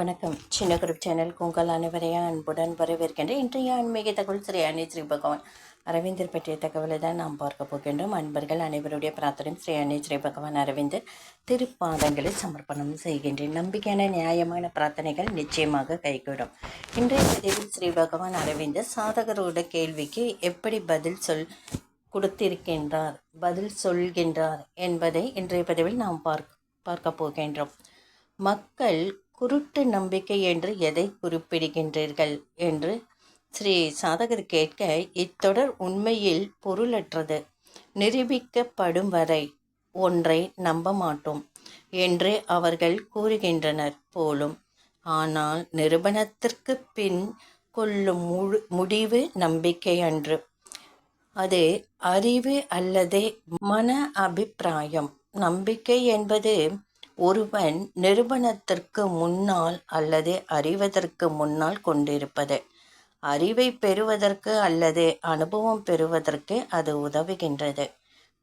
வணக்கம். சின்ன குரூப் சேனலுக்கு உங்கள் அனைவரையும் அன்புடன் வரவேற்கின்றேன். இன்றைய ஆன்மீக தகவல் ஸ்ரீ அணி ஸ்ரீ பகவான். அரவிந்தர் பற்றிய தகவலை தான் நாம் பார்க்க போகின்றோம். அன்பர்கள் அனைவருடைய பிரார்த்தனையும் ஸ்ரீ அணி ஸ்ரீ பகவான் அரவிந்தர் திருப்பாதங்களை சமர்ப்பணம் செய்கின்றேன். நம்பிக்கையான நியாயமான பிரார்த்தனைகள் நிச்சயமாக கைகூடும். இன்றைய பதிவில் ஸ்ரீ பகவான் அரவிந்தர் சாதகரோட கேள்விக்கு எப்படி பதில் சொல் கொடுத்திருக்கின்றார் பதில் சொல்கின்றார் என்பதை இன்றைய பதிவில் நாம் பார்க்க பார்க்க போகின்றோம். மக்கள் குருட்டு நம்பிக்கை என்று எதை குறிப்பிடுகின்றீர்கள்? என்று ஸ்ரீ சாதகர் கேட்க இத்தொடர் உண்மையில் பொருளற்றது. நிரூபிக்கப்படும் வரை ஒன்றை நம்ப மாட்டோம் என்று அவர்கள் கூறுகின்றனர் போலும். ஆனால் நிரூபணத்திற்கு பின் கொள்ளும் முழு முடிவு நம்பிக்கை அன்று. அது அறிவு அல்லது மன அபிப்பிராயம். நம்பிக்கை என்பது ஒருவன் நிரூபணத்திற்கு முன்னால் அல்லது அறிவதற்கு முன்னால் கொண்டிருப்பது. அறிவை பெறுவதற்கு அல்லது அனுபவம் பெறுவதற்கு அது உதவுகின்றது.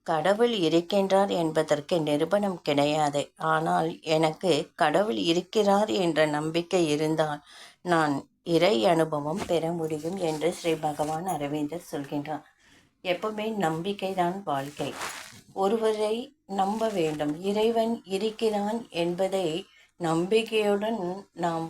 கடவுள் இருக்கின்றார் என்பதற்கு நிரூபணம் கிடையாது. ஆனால் எனக்கு கடவுள் இருக்கிறார் என்ற நம்பிக்கை இருந்தால் நான் இறை அனுபவம் பெற முடியும் என்று ஸ்ரீ பகவான் அரவிந்தர் சொல்கின்றார். எப்பவுமே நம்பிக்கைதான் வாழ்க்கை. ஒருவரை நம்ப வேண்டும். இறைவன் இருக்கிறான் என்பதை நம்பிக்கையுடன் நாம்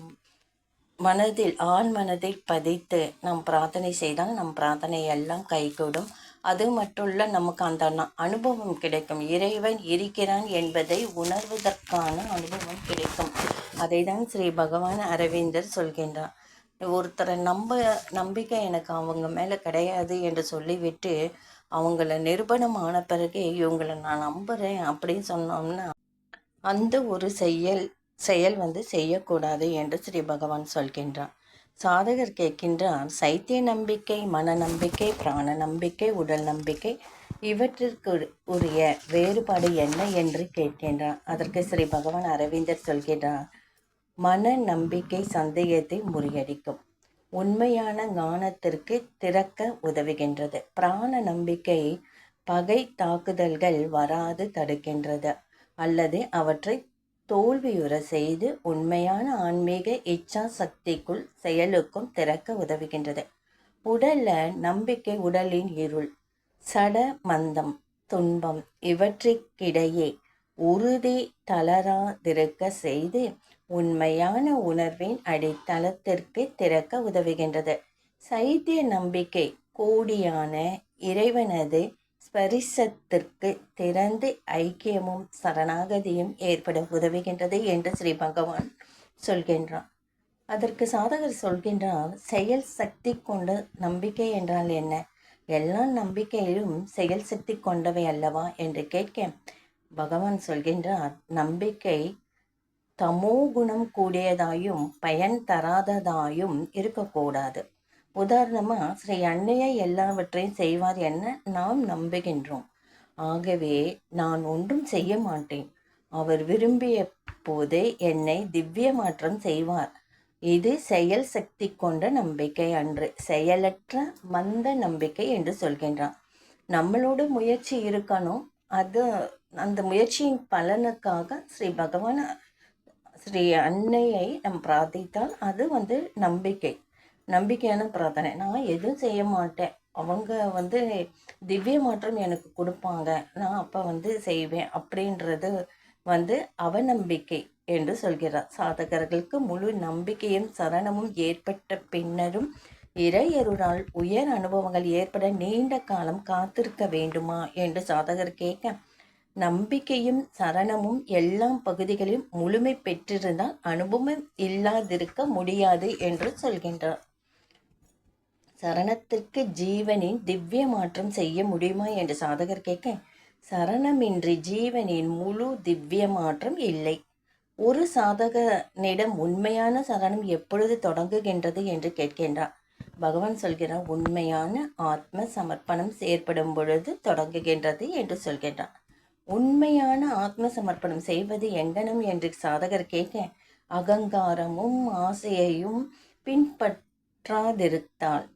மனதில் ஆண் மனதில் பதித்து நாம் பிரார்த்தனை செய்தால் நம் பிரார்த்தனை எல்லாம் கைகூடும். அது மட்டுள்ள நமக்கு அந்த அனுபவம் கிடைக்கும். இறைவன் இருக்கிறான் என்பதை உணர்வதற்கான அனுபவம் கிடைக்கும். அதை தான் ஸ்ரீ பகவான் அரவிந்தர் சொல்கின்றார். ஒருத்தரை நம்ப நம்பிக்கை எனக்கு அவங்க மேலே கிடையாது என்று சொல்லிவிட்டு அவங்கள நிரூபணமான பிறகு இவங்களை நான் நம்புகிறேன் அப்படின்னு சொன்னோம்னா அந்த ஒரு செயல் செயல் வந்து செய்யக்கூடாது என்று ஸ்ரீ பகவான் சொல்கின்றார். சாதகர் கேட்கின்றார் சைத்திய நம்பிக்கை மன நம்பிக்கை பிராண நம்பிக்கை உடல் நம்பிக்கை இவற்றிற்கு உரிய வேறுபாடு என்ன என்று கேட்கின்றார். அதற்கு ஸ்ரீ பகவான் அரவிந்தர் சொல்கின்றார் மன நம்பிக்கை சந்தேகத்தை முறியடிக்கும். உண்மையான ஞானத்திற்கு திறக்க உதவுகின்றது. பிராண நம்பிக்கை பகை தாக்குதல்கள் வராது தடுக்கின்றது. அல்லது அவற்றை தோல்வியுற செய்து உண்மையான ஆன்மீக இச்சா சக்திக்குள் செயலுக்கும் திறக்க உதவுகின்றது. உடல்ல நம்பிக்கை உடலின் இருள் சட மந்தம் துன்பம் இவற்றிற்கிடையே உறுதி தளராதிருக்க செய்து உண்மையான உணர்வின் அடித்தளத்திற்கு திறக்க உதவுகின்றது. சைத்திய நம்பிக்கை கோடியான இறைவனது ஸ்பரிசத்திற்கு திறந்து ஐக்கியமும் சரணாகதியும் ஏற்பட உதவுகின்றது என்று ஸ்ரீ பகவான் சொல்கின்றான் அதற்கு சாதகர் சொல்கின்றார் செயல் சக்தி கொண்ட நம்பிக்கை என்றால் என்ன? எல்லா நம்பிக்கையிலும் செயல் சக்தி கொண்டவை அல்லவா என்று கேட்க பகவான் சொல்கின்றார் நம்பிக்கை தமோ குணம் கூடியதாயும் பயன் தராததாயும் இருக்கக்கூடாது. உதாரணமா ஸ்ரீ அன்னையை எல்லாவற்றையும் செய்வார் என நாம் நம்புகின்றோம். ஆகவே நான் ஒன்றும் செய்ய மாட்டேன். அவர் விரும்பிய போதே என்னை திவ்ய மாற்றம் செய்வார். இது செயல் சக்தி கொண்ட நம்பிக்கை அன்று செயலற்ற மந்த நம்பிக்கை என்று சொல்கின்றான் நம்மளோட முயற்சி இருக்கணும். அது அந்த முயற்சியின் பலனுக்காக ஸ்ரீ பகவான் ஸ்ரீ அன்னையை நம் பிரார்த்தித்தால் அது வந்து நம்பிக்கை. நம்பிக்கையான பிரார்த்தனை. நான் எதுவும் செய்ய மாட்டேன். அவங்க வந்து திவ்ய மாற்றம் எனக்கு கொடுப்பாங்க. நான் அப்போ வந்து செய்வேன் அப்படின்றது வந்து அவநம்பிக்கை என்று சொல்கிறார். சாதகர்களுக்கு முழு நம்பிக்கையும் சரணமும் ஏற்பட்ட பின்னரும் இறையருளால் உயர் அனுபவங்கள் ஏற்பட நீண்ட காலம் காத்திருக்க வேண்டுமா? என்று சாதகர் கேட்க நம்பிக்கையும் சரணமும் எல்லா பகுதிகளிலும் முழுமை பெற்றிருந்தால் அனுபவம் இல்லாதிருக்க முடியாது என்று சொல்கின்றார். சரணத்திற்கு ஜீவனின் திவ்ய மாற்றம் செய்ய முடியுமா என்று சாதகர் கேட்க சரணமின்றி ஜீவனின் முழு திவ்ய மாற்றம் இல்லை. ஒரு சாதகனிடம் உண்மையான சரணம் எப்பொழுது தொடங்குகின்றது என்று கேட்கின்றார். பகவான் சொல்கிறார் உண்மையான ஆத்ம சமர்ப்பணம் செயற்படும் பொழுது தொடங்குகின்றது என்று சொல்கின்றார். உண்மையான ஆத்ம சமர்ப்பணம் செய்வது எங்கனம் என்று சாதகர் கேட்க அகங்காரமும் ஆசையையும் பின்பற்றாதிருத்தால்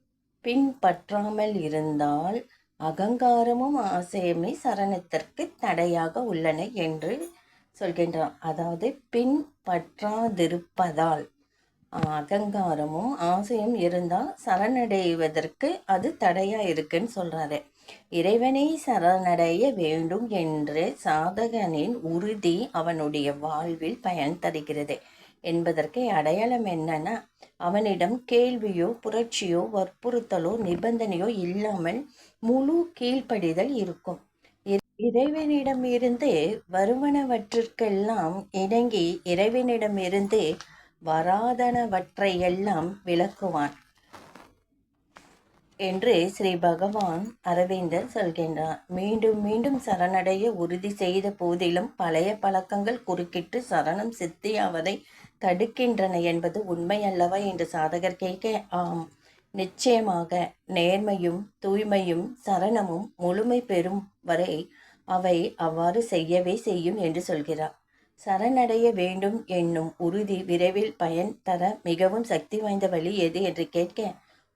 பின்பற்றாமல் இருந்தால் அகங்காரமும் ஆசையுமே சரணத்திற்கு தடையாக உள்ளன என்று சொல்கின்றான். அதாவது பின்பற்றாதிருப்பதால் அகங்காரமும் ஆசையும் இருந்தால் சரணடைவதற்கு அது தடையாக இருக்குன்னு சொல்கிறாரு இறைவனை சரணடைய வேண்டும் என்று சாதகனின் உறுதி அவனுடைய வாழ்வில் பயன் தருகிறது. என்பதற்கு அடையாளம் என்னன்னா அவனிடம் கேள்வியோ புரட்சியோ வற்புறுத்தலோ நிபந்தனையோ இல்லாமல் முழு கீழ்ப்படிதல் இருக்கும். இறைவனிடமிருந்து வருவனவற்றிற்கெல்லாம் இணங்கி இறைவனிடமிருந்து வராதனவற்றையெல்லாம் விளக்குவான். என்று ஸ்ரீ பகவான் அரவிந்தர் சொல்கின்றார். மீண்டும் மீண்டும் சரணடைய உறுதி செய்த போதிலும் பழைய பழக்கங்கள் குறுக்கிட்டு சரணம் சித்தியாவதை தடுக்கின்றன என்பது உண்மை அல்லவா என்று சாதகர் கேட்க ஆம். நிச்சயமாக நேர்மையும் தூய்மையும் சரணமும் முழுமை பெறும் வரை அவை அவ்வாறு செய்யவே செய்யும் என்று சொல்கிறார். சரணடைய வேண்டும் என்னும் உறுதி விரைவில் பயன் தர மிகவும் சக்தி வாய்ந்த வழி எது என்று கேட்க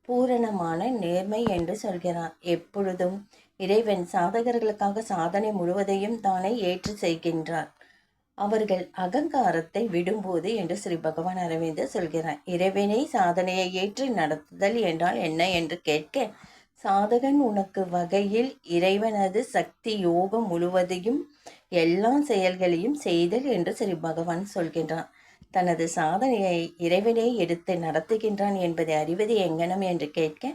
பூரணமான நேர்மை என்று சொல்கிறார் எப்பொழுதும் இறைவன் சாதகர்களுக்காக சாதனை முழுவதையும் தானே ஏற்று செய்கின்றார் அவர்கள் அகங்காரத்தை விடும்போது என்று ஸ்ரீ பகவான் அரவிந்தர் சொல்கிறார். இறைவனை சாதனையை ஏற்று நடத்துதல் என்றால் என்ன என்று கேட்க சாதகன் உனக்கு வகையில் இறைவனது சக்தி யோகம் முழுவதையும் எல்லா செயல்களையும் செய்தல் என்று ஸ்ரீ பகவான் சொல்கின்றான். தனது சாதனையை இறைவனே எடுத்து நடத்துகின்றான் என்பதை அறிவது எங்கனம் என்று கேட்க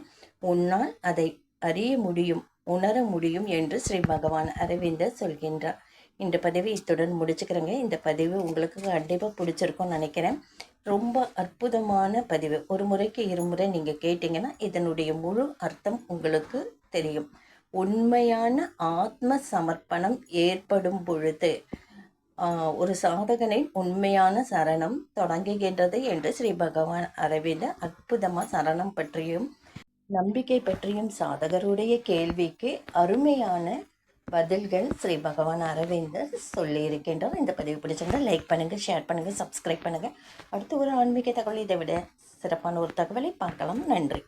உன்னால் அதை அறிய முடியும் உணர முடியும் என்று ஸ்ரீ பகவான் அரவிந்தர் சொல்கின்றார். இந்த பதிவு இத்துடன் முடிச்சுக்கிறேங்க. இந்த பதிவு உங்களுக்கு கண்டிப்பாக பிடிச்சிருக்கும்னு நினைக்கிறேன். ரொம்ப அற்புதமான பதிவு. ஒரு முறைக்கு இருமுறை நீங்கள் கேட்டிங்கன்னா இதனுடைய முழு அர்த்தம் உங்களுக்கு தெரியும். உண்மையான ஆத்ம சமர்ப்பணம் ஏற்படும் பொழுது ஒரு சாதகனின் உண்மையான சரணம் தொடங்குகின்றது என்று ஸ்ரீ பகவான் அரவிந்த அற்புதமாக சரணம் பற்றியும் நம்பிக்கை பற்றியும் சாதகருடைய கேள்விக்கு அருமையான பதில்கள் ஸ்ரீ பகவான் அரவிந்தர் சொல்லியிருக்கின்றார் இந்த பதிவு பிடிச்சிருந்தால் லைக் பண்ணுங்கள் ஷேர் பண்ணுங்கள் சப்ஸ்கிரைப் பண்ணுங்கள் அடுத்து ஒரு ஆன்மீக தகவல் இதை விட சிறப்பான ஒரு தகவலை பார்க்கலாம். நன்றி.